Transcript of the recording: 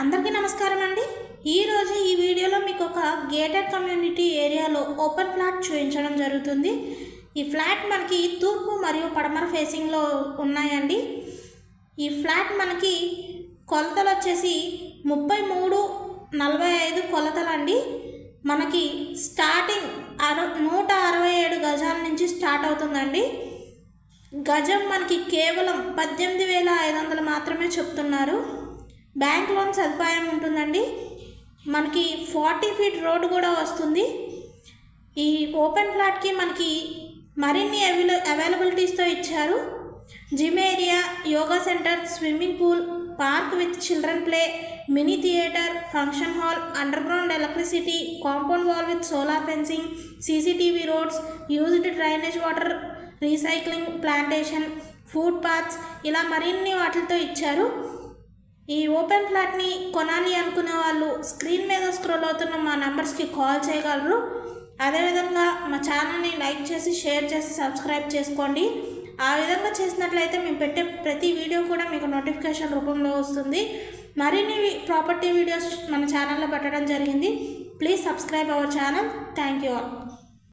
అందరికీ నమస్కారం అండి. ఈరోజు ఈ వీడియోలో మీకు ఒక గేటెడ్ కమ్యూనిటీ ఏరియాలో ఓపెన్ ఫ్లాట్ చూపించడం జరుగుతుంది. ఈ ఫ్లాట్ మనకి తూర్పు మరియు పడమర ఫేసింగ్లో ఉన్నాయండి. ఈ ఫ్లాట్ మనకి కొలతలు వచ్చేసి ముప్పై మూడు నలభై ఐదు కొలతలండి. మనకి స్టార్టింగ్ అర నూట అరవై ఏడు గజాల నుంచి స్టార్ట్ అవుతుందండి. గజం మనకి కేవలం పద్దెనిమిది వేల ఐదు వందలు మాత్రమే చెప్తున్నారు. బ్యాంక్ లోన్ సదుపాయం ఉంటుందండి. మనకి ఫార్టీ ఫీట్ రోడ్ కూడా వస్తుంది. ఈ ఓపెన్ ప్లాట్కి మనకి మరిన్ని అవైల అవైలబిలిటీస్తో ఇచ్చారు. Gym area yoga centre swimming pool park with children play mini theatre function hall underground electricity compound wall with solar fencing CCTV roads used drainage water recycling plantation foot paths ఇలా మరిన్ని వాటితో ఇచ్చారు. ఈ open ఫ్లాట్ని కొనాలి అనుకునే వాళ్ళు screen మీద scroll అవుతున్న మా నెంబర్స్కి కాల్ చేయగలరు. అదేవిధంగా మా ఛానల్ని లైక్ చేసి షేర్ చేసి సబ్స్క్రైబ్ చేసుకోండి. ఆ విధంగా చేసినట్లయితే మేము పెట్టే ప్రతి వీడియో కూడా మీకు నోటిఫికేషన్ రూపంలో వస్తుంది. మరిన్ని ప్రాపర్టీ వీడియోస్ మన ఛానల్లో పెట్టడం జరిగింది. Please subscribe our channel. Thank you all.